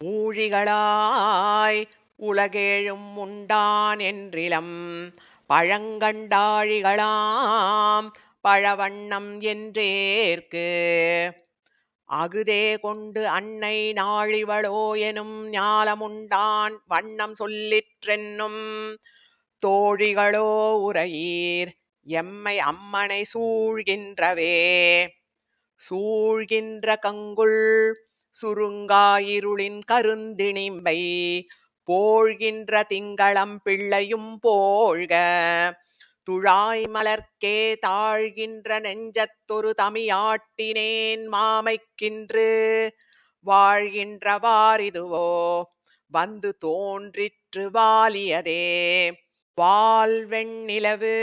ஊழிகளாய் உலகேழும் உண்டான் என்றிலம் பழங்கண்டாழிகளாம் பழவண்ணம் என்றேற்கு. அகுதே கொண்டு அன்னை நாழிவளோ எனும் ஞாலமுண்டான் வண்ணம் சொல்லிற்றென்னும் தோழிகளோ உரையீர் எம்மை அம்மனை சூழ்கின்றவே. சூழ்கின்ற கங்குள் சுருங்காயிருளின் கருந்திணிம்பை போழ்கின்ற திங்களம் பிள்ளையும் போழ்க. துழாய் மலர்க்கே தாழ்கின்ற நெஞ்சத்தொரு தமியாட்டினேன் மாமைக்கின்று வாழ்கின்றவாரிதுவோ வந்து தோன்றிற்று வாலியதே. வால் வெண்ணிலவு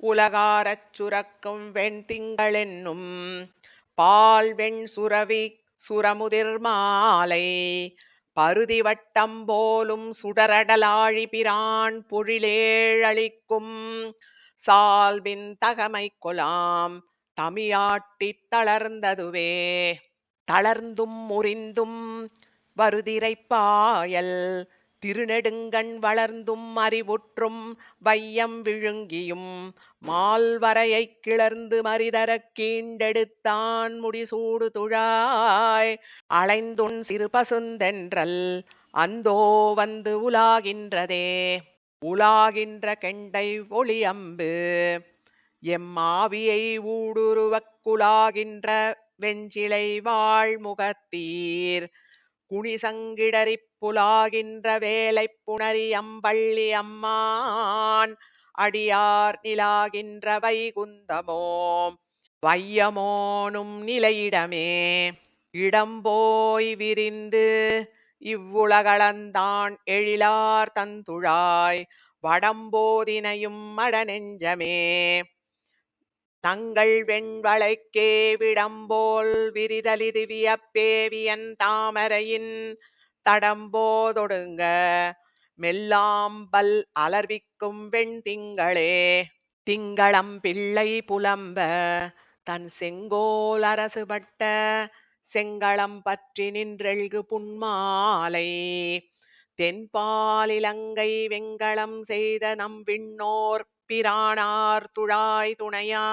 உலகாரச் சுரக்கும் வெண்திங்களென்னும் பால் வெண் சுரவி சுரமுதிர் மாலை. பருதி வட்டம் போலும் சுடரடலாழி பிரான் பொழிலேழளிக்கும் சால்வின் தகமை கொலாம் தமியாட்டித் தளர்ந்ததுவே. தளர்ந்தும் முறிந்தும் வருதிரைப்பாயல் திருநெடுங்கண் வளர்ந்தும் அறிவுற்றும் வையம் விழுங்கியும் மால்வரையைக் கிளர்ந்து மறிதரக் கீண்டெடுத்தான் முடிசூடு துழாய். அலைந்துண் சிறு பசுந்தென்றல் அந்தோ வந்து உலாகின்றதே. உலாகின்ற கெண்டை ஒளியம்பு எம்மாவியை ஊடுருவக் குலாகின்ற வெஞ்சிலை வாழ்முகத்தீர். குணிசங்கிடரிப் புலாகின்ற வேலைப் புணரி அம்பள்ளி அம்மான் அடியார் நிலாகின்ற வைகுந்தமோம் வையமோனும் நிலையிடமே. இடம்போய் விரிந்து இவ்வுலகளந்தான் எழிலார் தந்துழாய் வடம்போதினையும் மடநெஞ்சமே தங்கள் வெண்வளைக்கே விடம்போல் விரிதலிது வியப்பேவியன் தாமரையின் தடம்போதொடுங்க. மெல்லாம்பல் அலர்விக்கும் வெண்திங்களே திங்களம் பிள்ளை புலம்ப. தன் செங்கோல் அரசுபட்ட செங்களம் பற்றி நின்றெழ்கு புன்மாலை. தென்பாலிலங்கை வெங்களம் செய்த நம் விண்ணோர் பிரானார் துழாய் துணையா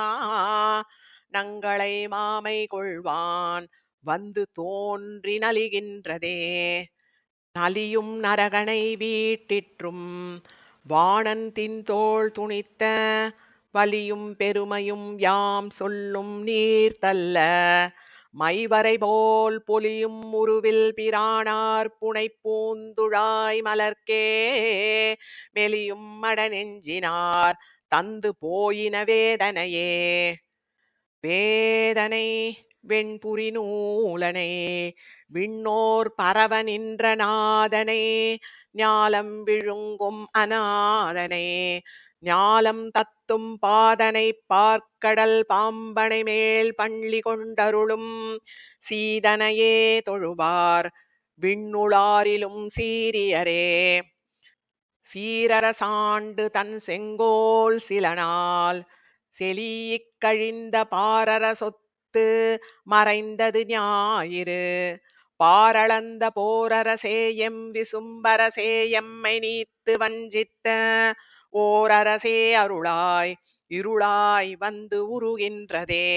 நங்களை மாமை கொள்வான். வந்து தோன்றி நலிகின்றதே நலியும் நரகனை வீட்டிற்றும். வாணன் தின்தோள் துணித்த வலியும் பெருமையும் யாம் சொல்லும் நீர்த்தல்ல மைவரை போல் பொலியும் உருவில் பிரானார் புனை பூந்துழாய் மலர்க்கே. மெலியும் மடநெஞ்சினார் தந்து போயின வேதனையே. வேதனை வெண்புரி நூலனை விண்ணோர் பரவ நின்ற நாதனை. ஞாலம் விழுங்கும் அநாதனே ஞாலம் தத்தும் பாதனை பார்க்கடல் பாம்பனை மேல் பள்ளி கொண்டருளும் சீதனையே தொழுவார் விண்ணுளாரிலும் சீரியரே. சீரரசாண்டு தன் செங்கோல் சில நாள் செலியிக் கழிந்த பாரர சொத்து மறைந்தது ஞாயிறு. பாரளந்த போரரசே எம் விசும்பரசே எம்மை நீத்து வஞ்சித்த ஓரரசே அருளாய் இருளாய் வந்து உருகின்றதே.